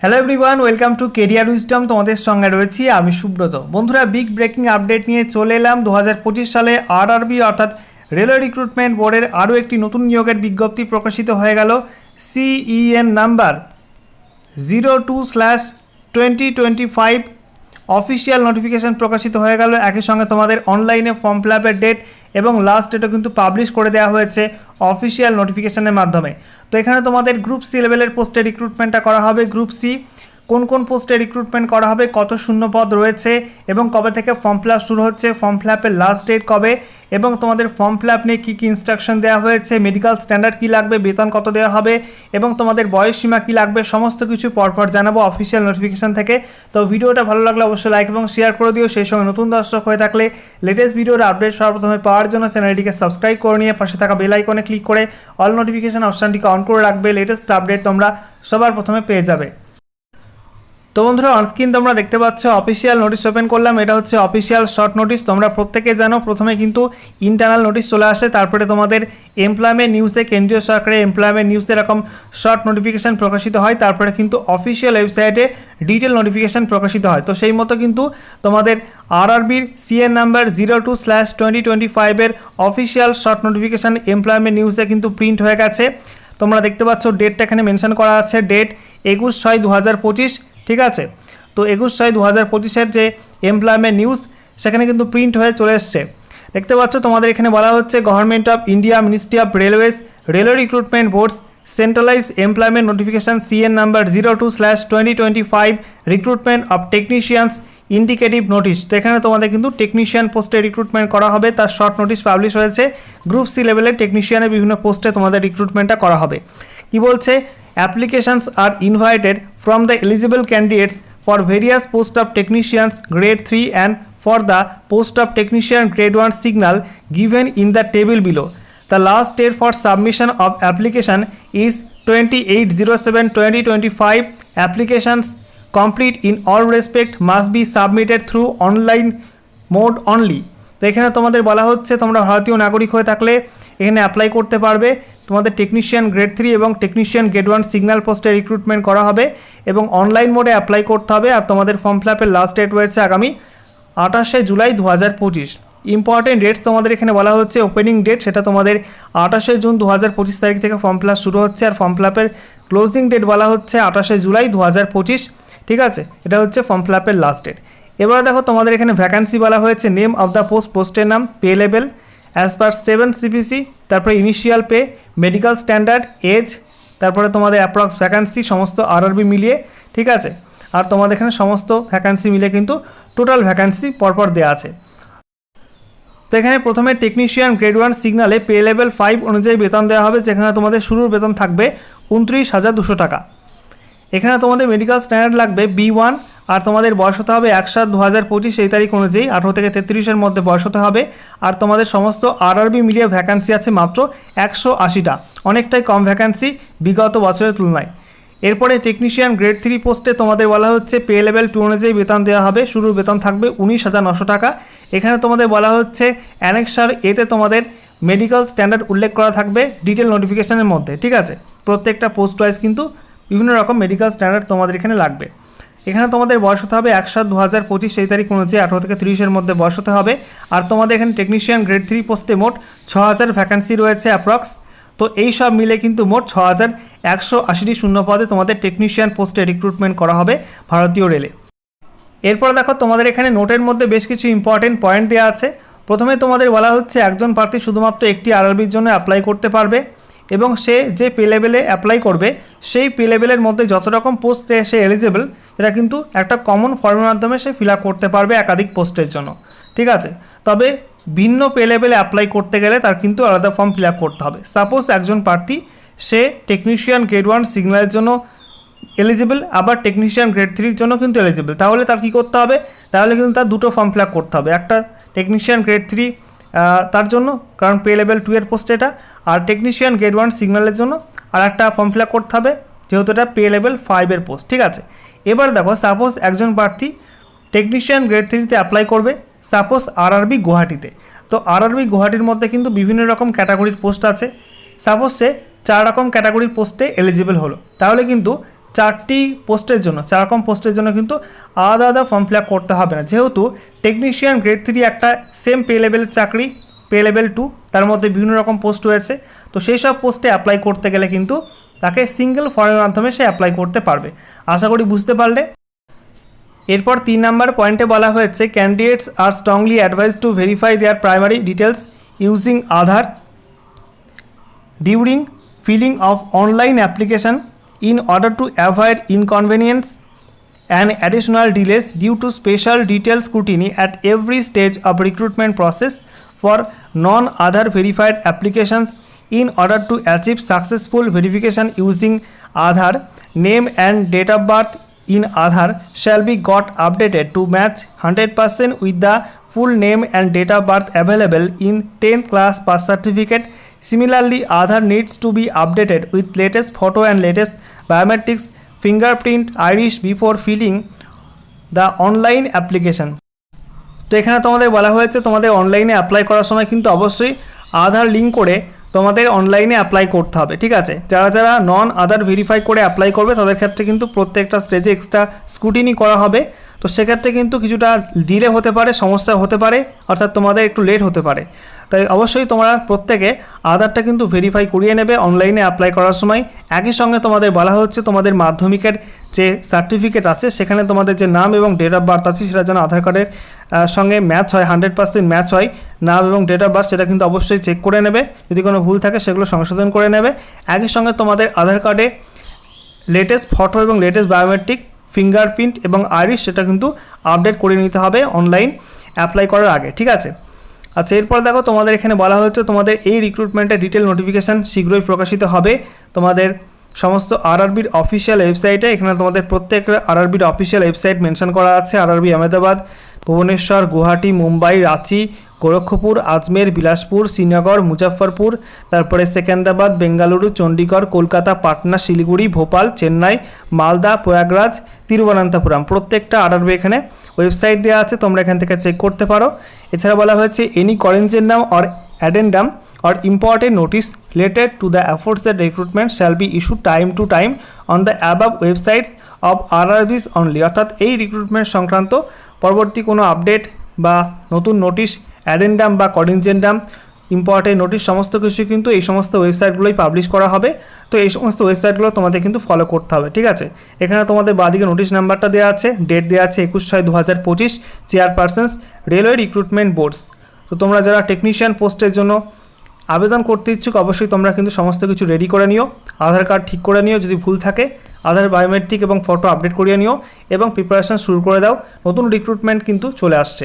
Hello everyone welcome to career wisdom তোমাদের সঙ্গে রয়েছি আমি সুব্রত। বন্ধুরা বিগ ব্রেকিং আপডেট নিয়ে চলে এলাম। দু হাজার পঁচিশ সালে আরআরবি অর্থাৎ রেলওয়ে রিক্রুটমেন্ট বোর্ডের আরও একটি নতুন নিয়োগের বিজ্ঞপ্তি প্রকাশিত হয়ে গেল। CEN number zero two slash twenty twenty five official notification প্রকাশিত হয়ে গেল। একই সঙ্গে তোমাদের অনলাইনে ফর্ম ফিল আপের ডেট এবং লাস্ট ডেটও কিন্তু পাবলিশ করে দেওয়া হয়েছে অফিসিয়াল নোটিফিকেশানের মাধ্যমে। তো এখানে তোমাদের গ্রুপ সি লেভেলের পোস্টে রিক্রুটমেন্টটা করা হবে। গ্রুপ সি কোন কোন পোস্টে রিক্রুটমেন্ট করা হবে, কত শূন্য পদ রয়েছে এবং কবে থেকে ফর্ম ফিল শুরু হচ্ছে ফর্ম ফিল লাস্ট ডেট কবে? এবং তোমাদের ফর্ম ফিল আপ নিয়ে কী কী ইনস্ট্রাকশন দেওয়া হয়েছে মেডিকেল স্ট্যান্ডার্ড কী লাগবে, বেতন কত দেওয়া হবে, এবং তোমাদের বয়স সীমা কী লাগবে, সমস্ত কিছু পরপর জানাব অফিসিয়াল নোটিফিকেশান থেকে। তো ভিডিওটা ভালো লাগলে অবশ্যই লাইক এবং শেয়ার করে দিও। সেই সঙ্গে নতুন দর্শক হয়ে থাকলে লেটেস্ট ভিডিওর আপডেট সর্বপ্রথমে পাওয়ার জন্য চ্যানেলটিকে সাবস্ক্রাইব করে নিয়ে পাশে থাকা বেল আইকনে ক্লিক করে অল নোটিফিকেশান অপশানটিকে অন করে রাখবে। লেটেস্ট আপডেট তোমরা সবার প্রথমে পেয়ে যাবে। তো বন্ধুরা অনস্ক্রিন তোমরা দেখতে পাচ্ছ অফিসিয়াল নোটিশ ওপেন করলাম। এটা হচ্ছে অফিসিয়াল শর্ট নোটিশ তোমরা প্রত্যেকে জানো, প্রথমে কিন্তু ইন্টারনাল নোটিশ চলে আসে। তারপরে তোমাদের এমপ্লয়মেন্ট নিউজে কেন্দ্রীয় সরকারের এমপ্লয়মেন্ট নিউজে এরকম শর্ট নোটিফিকেশান প্রকাশিত হয়। তারপরে কিন্তু অফিসিয়াল ওয়েবসাইটে ডিটেল নোটিফিকেশান প্রকাশিত হয়। তো সেই মতো কিন্তু তোমাদের আরআরবির CEN number zero two slash twenty twenty ফাইভের অফিসিয়াল শর্ট নোটিফিকেশান এমপ্লয়মেন্ট নিউজে কিন্তু প্রিন্ট হয়ে গেছে। তোমরা দেখতে পাচ্ছ ডেটটা এখানে মেনশন করা আছে। ডেট একুশ ছয় দু হাজার পঁচিশ। ঠিক আছে? তো একুশ ছয় দু হাজার পঁচিশের যে এমপ্লয়মেন্ট নিউজ সেখানে কিন্তু প্রিন্ট হয়ে চলে এসছে। দেখতে পাচ্ছ, তোমাদের এখানে বলা হচ্ছে government of India ministry of railways railway recruitment boards centralize employment notification CEN number zero two slash twenty twenty five recruitment of technicians indicative notice তো এখানে তোমাদের কিন্তু টেকনিশিয়ান পোস্টে রিক্রুটমেন্ট করা হবে, তার শর্ট নোটিশ পাবলিশ হয়েছে। গ্রুপ সি লেভেলের টেকনিশিয়ানের বিভিন্ন পোস্টে তোমাদের রিক্রুটমেন্টটা করা হবে। কি বলছে? Applications are invited from the eligible candidates for various post of technicians grade 3 and for the post of technician grade 1 signal given in the table below. The last date for submission of application is 2807-2025 applications complete in all respect must be submitted through online mode only তো এখানে তোমাদের বলা হচ্ছে তোমরা ভারতীয় নাগরিক হয়ে থাকলে এখানে অ্যাপ্লাই করতে পারবে। তোমাদের টেকনিশিয়ান গ্রেড থ্রি এবং টেকনিশিয়ান গ্রেড ওয়ান সিগন্যাল পোস্টে রিক্রুটমেন্ট করা হবে এবং অনলাইন মোডে অ্যাপ্লাই করতে হবে আর তোমাদের ফর্ম ফিল আপের লাস্ট ডেট রয়েছে আগামী আঠাশে জুলাই দু হাজার পঁচিশ। ইম্পর্টেন্ট ডেটস তোমাদের এখানে বলা হচ্ছে ওপেনিং ডেট সেটা তোমাদের আঠাশে জুন দু হাজার পঁচিশ তারিখ থেকে ফর্ম ফিল শুরু হচ্ছে আর ফর্ম ফিল আপের ক্লোজিং ডেট বলা হচ্ছে আঠাশে জুলাই দু হাজার পঁচিশ। ঠিক আছে? এটা হচ্ছে ফর্ম ফিল আপের লাস্ট ডেট এবার দেখো, তোমাদের এখানে ভ্যাকান্সি বলা হয়েছে নেম অফ দ্য পোস্ট পোস্টের নাম pay level as per seven CPC তারপরে initial pay medical standard age তারপরে তোমাদের অ্যাপ্রক্স ভ্যাকান্সি সমস্ত আরআরবি মিলিয়ে, ঠিক আছে? আর তোমাদের এখানে সমস্ত ভ্যাকান্সি মিলে কিন্তু টোটাল ভ্যাকান্সি পরপর দেওয়া আছে। তো এখানে প্রথমে টেকনিশিয়ান গ্রেড ওয়ান সিগনালে পে লেভেল ফাইভ অনুযায়ী বেতন দেওয়া হবে, যেখানে তোমাদের শুরুর বেতন থাকবে উনত্রিশ হাজার দুশো টাকা। এখানে তোমাদের মেডিকেল স্ট্যান্ডার্ড লাগবে বি ওয়ান আর তোমাদের বয়স হতে হবে এক সাত দু হাজার পঁচিশ, এই তারিখ অনুযায়ী আঠেরো থেকে তেত্রিশের মধ্যে বয়স হতে হবে। আর তোমাদের সমস্ত আরআরবি মিলিয়ে ভ্যাকান্সি আছে মাত্র একশো আশিটা। অনেকটাই কম ভ্যাকান্সি বিগত বছরের তুলনায়। এরপরে টেকনিশিয়ান গ্রেড থ্রি পোস্টে তোমাদের বলা হচ্ছে পে লেভেল টু অনুযায়ী বেতন দেওয়া হবে। শুরুর বেতন থাকবে উনিশ হাজার নশো টাকা। এখানে তোমাদের বলা হচ্ছে অ্যানেক্সার এতে তোমাদের মেডিকেল স্ট্যান্ডার্ড উল্লেখ করা থাকবে ডিটেল নোটিফিকেশনের মধ্যে, ঠিক আছে? প্রত্যেকটা পোস্ট ওয়াইজ কিন্তু বিভিন্ন রকম মেডিকেল স্ট্যান্ডার্ড তোমাদের এখানে লাগবে। এখানে তোমাদের বয়স হতে হবে এক সাত দু হাজার পঁচিশ, সেই তারিখ অনুযায়ী আঠারো থেকে তিরিশের মধ্যে বয়স হতে হবে। আর তোমাদের এখানে টেকনিশিয়ান গ্রেড থ্রি পোস্টে মোট ছ হাজার ভ্যাকান্সি রয়েছে অ্যাপ্রক্স তো এই সব মিলে কিন্তু মোট ছ হাজার একশো আশিটি শূন্য পদে তোমাদের টেকনিশিয়ান পোস্টে রিক্রুটমেন্ট করা হবে ভারতীয় রেলে এরপর দেখো, তোমাদের এখানে নোটের মধ্যে বেশ কিছু ইম্পর্টেন্ট পয়েন্ট দেওয়া আছে। প্রথমে তোমাদের বলা হচ্ছে একজন প্রার্থী শুধুমাত্র একটি আরআরবির জন্য অ্যাপ্লাই করতে পারবে এবং সে যে পে লেভেলে অ্যাপ্লাই করবে, সেই পে লেভেলের মধ্যে যত রকম পোস্টে সে এলিজেবল এটা কিন্তু একটা কমন ফর্মের মাধ্যমে সে ফিল করতে পারবে একাধিক পোস্টের জন্য। ঠিক আছে? তবে ভিন্ন পে লেভেলে অ্যাপ্লাই করতে গেলে তার কিন্তু আলাদা ফর্ম ফিল করতে হবে। সাপোজ একজন প্রার্থী, সে টেকনিশিয়ান গ্রেড ওয়ান সিগন্যালের জন্য এলিজিবল আবার টেকনিশিয়ান গ্রেড থ্রির জন্য কিন্তু এলিজিবল তাহলে তার কী করতে হবে? তাহলে কিন্তু তার দুটো ফর্ম ফিল করতে হবে। একটা টেকনিশিয়ান গ্রেড থ্রি তার জন্য, কারণ পে লেভেল টু এর পোস্ট এটা। আর টেকনিশিয়ান গ্রেড ওয়ান সিগন্যালের জন্য আর একটা ফর্ম ফিল করতে হবে, যেহেতু এটা পে লেভেল ফাইভের পোস্ট ঠিক আছে? এবার দেখো সাপোজ একজন প্রার্থী টেকনিশিয়ান গ্রেড থ্রিতে অ্যাপ্লাই করবে সাপোজ আরআরবি গুয়াহাটিতে। তো আরআরবি গুয়াহাটির মধ্যে কিন্তু বিভিন্ন রকম ক্যাটাগরির পোস্ট আছে। সাপোজ সে চার রকম ক্যাটাগরির পোস্টে এলিজিবল হলো। তাহলে কিন্তু চারটি পোস্টের জন্য, চার রকম পোস্টের জন্য কিন্তু আলাদা আলাদা ফর্ম ফিল করতে হবে না। যেহেতু টেকনিশিয়ান গ্রেড থ্রি একটা সেম পে লেভেলের চাকরি পে লেভেল টু তার মধ্যে বিভিন্ন রকম পোস্ট রয়েছে। তো সেই সব পোস্টে অ্যাপ্লাই করতে গেলে কিন্তু তাকে সিঙ্গেল ফর্মের মাধ্যমে সে অ্যাপ্লাই করতে পারবে। আশা করি বুঝতে পারলে। এরপর তিন নাম্বার পয়েন্টে বলা হয়েছে candidates are strongly advise to verify their primary details using Aadhaar during filling of online application in order to avoid inconvenience and additional delays due to special details scrutiny at every stage of recruitment process for non Aadhaar verified applications in order to achieve successful verification using Aadhaar name and date of birth in Aadhaar shall be got updated to match 100% with the full name and date of birth available in 10th class pass certificate Similarly, Aadhaar needs to be updated with latest photo and latest biometrics fingerprint iris before filling the online application তো এখানে তোমাদের বলা হয়েছে তোমাদের অনলাইনে apply করার সময় কিন্তু অবশ্যই আধার লিঙ্ক করে তোমাদের অনলাইনে অ্যাপ্লাই করতে হবে, ঠিক আছে? যারা যারা নন আদার ভেরিফাই করে অ্যাপ্লাই করবে, তাদের ক্ষেত্রে কিন্তু প্রত্যেকটা স্টেজে এক্সট্রা স্ক্রুটিনি করা হবে। তো সেক্ষেত্রে কিন্তু কিছুটা ডিলে হতে পারে, সমস্যা হতে পারে, অর্থাৎ তোমাদের একটু লেট হতে পারে। তাই অবশ্যই তোমরা প্রত্যেকে আধারটা কিন্তু ভেরিফাই করিয়ে নেবে অনলাইনে অ্যাপ্লাই করার সময়। একই সঙ্গে তোমাদের বলা হচ্ছে তোমাদের মাধ্যমিকের যে সার্টিফিকেট আছে, সেখানে তোমাদের যে নাম এবং ডেট অফ বার্থ আছে, সেটা যেন আধার কার্ডের সঙ্গে ম্যাচ হয় হান্ড্রেড পার্সেন্ট ম্যাচ হয়। নাম এবং ডেট অফ বার্থ সেটা কিন্তু অবশ্যই চেক করে নেবে। যদি কোনো ভুল থাকে, সেগুলো সংশোধন করে নেবে। একই সঙ্গে তোমাদের আধার কার্ডে লেটেস্ট ফটো এবং লেটেস্ট বায়োমেট্রিক ফিঙ্গারপ্রিন্ট এবং আইরিশ সেটা কিন্তু আপডেট করে নিতে হবে অনলাইন অ্যাপ্লাই করার আগে, ঠিক আছে? আচ্ছা এরপর দেখো তোমাদের এখানে বলা হচ্ছে তোমাদের এই রিক্রুটমেন্টের ডিটেল নোটিফিকেশান শীঘ্রই প্রকাশিত হবে। তোমাদের সমস্ত আরআরবির অফিসিয়াল ওয়েবসাইটে এখানে তোমাদের প্রত্যেক আরআরবির অফিসিয়াল ওয়েবসাইট মেনশন করা আছে। আরআরবি আহমেদাবাদ ভুবনেশ্বর, গুয়াহাটি, মুম্বাই, রাঁচি, গোরক্ষপুর, আজমের, বিলাসপুর, শ্রীনগর মুজাফরপুর তারপরে সেকেন্দ্রাবাদ বেঙ্গালুরু চণ্ডীগড় কলকাতা, পাটনা, শিলিগুড়ি, ভোপাল, চেন্নাই, মালদা, প্রয়াগরাজ, তিরুবনন্তপুরম। প্রত্যেকটা আরআরবি এখানে ওয়েবসাইট দেওয়া আছে, তোমরা এখান থেকে চেক করতে পারো। এছাড়া বলা হয়েছে any corrigendum or addendum or or important to related the recruitment shall be issue time to time on the above websites of RRBs only অর্থাৎ এই রিক্রুটমেন্ট সংক্রান্ত পরবর্তী কোনো আপডেট বা নতুন নোটিশ অ্যাডেন্ডাম বা কডিনজেন্ডাম ইম্পর্টেন্ট নোটিশ সমস্ত কিছু কিন্তু এই সমস্ত ওয়েবসাইটগুলোই পাবলিশ করা হবে। তো এই সমস্ত ওয়েবসাইটগুলো তোমাদের কিন্তু ফলো করতে হবে, ঠিক আছে? এখানে তোমাদের বাদিকে নোটিশ নাম্বারটা দেওয়া আছে ডেট দেওয়া আছে একুশ ছয় দু হাজার পঁচিশ চেয়ারপারসন্স রেলওয়ে রিক্রুটমেন্ট বোর্ডস তো তোমরা যারা টেকনিশিয়ান পোস্টের জন্য আবেদন করতে ইচ্ছুক, অবশ্যই তোমরা কিন্তু সমস্ত কিছু রেডি করে নিও। আধার কার্ড ঠিক করে নিও যদি ভুল থাকে। আধার বায়োমেট্রিক এবং ফটো আপডেট করিয়ে নিও এবং প্রিপারেশন শুরু করে দাও। নতুন রিক্রুটমেন্ট কিন্তু চলে আসছে।